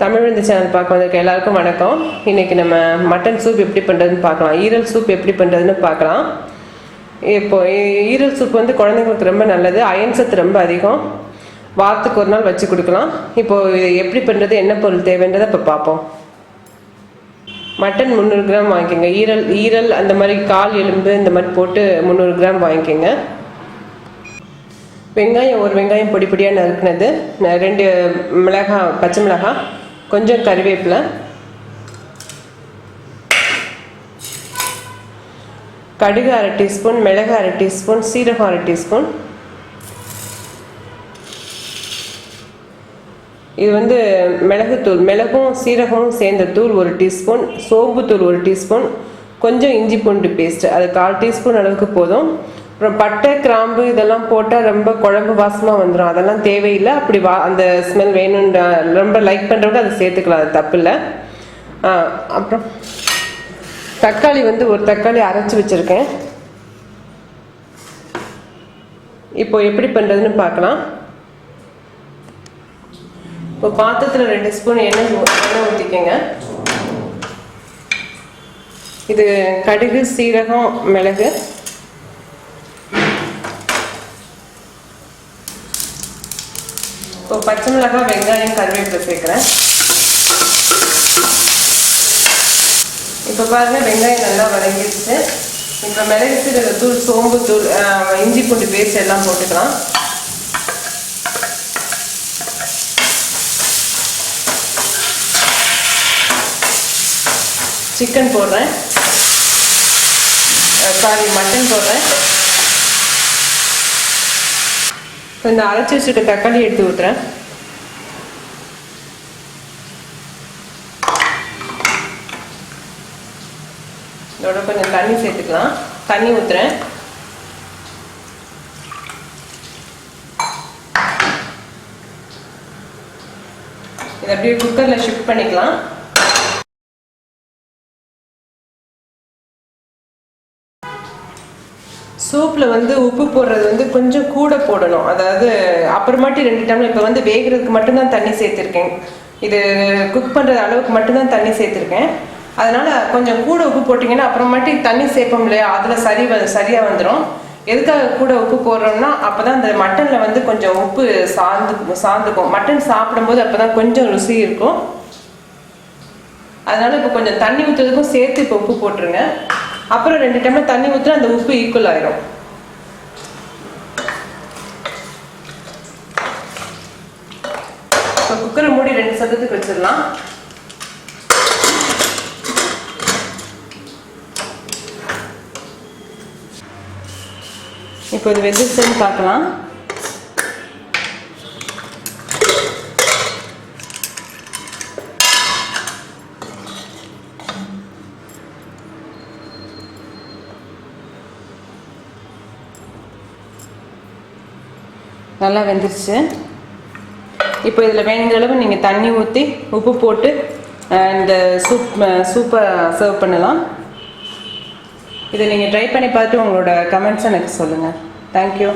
தமிழ் இந்த சேனல் பார்க்க வந்திருக்க எல்லாருக்கும் வணக்கம். இன்னைக்கு நம்ம மட்டன் சூப் எப்படி பண்ணுறதுன்னு பார்க்கலாம். ஈரல் சூப் எப்படி பண்ணுறதுன்னு பார்க்கலாம். இப்போ ஈரல் சூப் வந்து குழந்தைங்களுக்கு ரொம்ப நல்லது. அயன் சத்து ரொம்ப அதிகம். வாரத்துக்கு ஒரு நாள் வச்சு கொடுக்கலாம். இப்போது இது எப்படி பண்ணுறது என்ன பொருள் தேவைன்றதை இப்போ பார்ப்போம். மட்டன் முந்நூறு கிராம் வாங்கிக்கோங்க. ஈரல் ஈரல் அந்த மாதிரி கால் எலும்பு இந்த மாதிரி போட்டு முந்நூறு கிராம் வாங்கிக்கோங்க. வெங்காயம் ஒரு வெங்காயம் பொடி பொடியாக நறுக்குனது. ரெண்டு மிளகாய் பச்சை மிளகாய் கொஞ்சம் கருவேப்பிலை. கடுகு அரை டீஸ்பூன் மிளகு அரை டீஸ்பூன் சீரகம் அரை டீஸ்பூன். இது வந்து மிளகுத்தூள் மிளகும் சீரகமும் சேர்ந்த தூள் ஒரு டீஸ்பூன். சோம்புத்தூள் ஒரு டீஸ்பூன். கொஞ்சம் இஞ்சி பூண்டு பேஸ்ட் அது கால் டீஸ்பூன் அளவுக்கு போதும். அப்புறம் பட்டை கிராம்பு இதெல்லாம் போட்டால் ரொம்ப குழம்பு வாசமாக வந்துடும் அதெல்லாம் தேவையில்லை. அப்படி வா அந்த ஸ்மெல் வேணும்ன்ற ரொம்ப லைக் பண்ணுறவங்க அதை சேர்த்துக்கலாம். அது தப்பு இல்லை அப்புறம் தக்காளி வந்து ஒரு தக்காளி அரைச்சி வச்சுருக்கேன். இப்போ எப்படி பண்ணுறதுன்னு பார்க்கலாம். இப்போ பாத்திரத்தில் ரெண்டு ஸ்பூன் எண்ணெய் எண்ணெய் ஊற்றிக்கங்க இது கடுகு சீரகம் மிளகு. இப்போ பச்சை மிளகாய் வெங்காயம் கருவேப்பிலை சேர்க்குறேன். இப்போ பாருங்கள் வெங்காயம் நல்லா வதங்கிடுச்சு. இப்போ மிளகு சீரக தூள் சோம்பு தூள் இஞ்சி பூண்டு பேஸ்ட் எல்லாம் போட்டுக்கலாம். சிக்கன் போடுறேன். சாரி மட்டன் போடுறேன். இப்போ இந்த அரைச்சி வச்சுருக்க தக்காளி எடுத்து ஊற்றுறேன் இதோட கொஞ்சம் தண்ணி சேர்த்துக்கலாம். தண்ணி ஊற்றுறேன் இதை அப்படியே குக்கரில் ஷிஃப்ட் பண்ணிக்கலாம். சூப்பில் வந்து உப்பு போடுறது வந்து கொஞ்சம் கூட போடணும். அதாவது அப்புறமாட்டி ரெண்டு டம்ளர் இப்போ வந்து வேகிறதுக்கு மட்டும்தான் தண்ணி சேர்த்துருக்கேன். இது குக் பண்ணுற அளவுக்கு மட்டும்தான் தண்ணி சேர்த்துருக்கேன். அதனால் கொஞ்சம் கூட உப்பு போட்டிங்கன்னா அப்புறமாட்டி தண்ணி சேர்ப்போம் இல்லையா? அதில் சரி வ சரியாக வந்துடும் எதுக்காக கூட உப்பு போடுறோம்னா அப்போ தான் அந்த மட்டனில் வந்து கொஞ்சம் உப்பு சார்ந்து சார்ந்துக்கும் மட்டன் சாப்பிடும்போது அப்போ தான் கொஞ்சம் ருசி இருக்கும். அதனால் இப்போ கொஞ்சம் தண்ணி ஊற்றுறதுக்கும் சேர்த்து இப்போ உப்பு போட்டுருங்க. அப்புறம் ரெண்டு டம்ளர் தண்ணி ஊற்றினா அந்த உப்பு ஈக்குவல் ஆயிரும். இப்போ குக்கரை மூடி ரெண்டு சதத்துக்கு வச்சிடலாம். இப்போ இது வெந்துருச்சுன்னு பார்க்கலாம். நல்லா வெந்துருச்சு. இப்போ இதில் வேணுங்கிற அளவு நீங்கள் தண்ணி ஊற்றி உப்பு போட்டு இந்த சூப் சூப்பை சர்வ் பண்ணலாம். இதை நீங்கள் ட்ரை பண்ணி பார்த்துட்டு உங்களோட கமெண்ட்ஸ் எனக்கு சொல்லுங்கள் தேங்க்யூ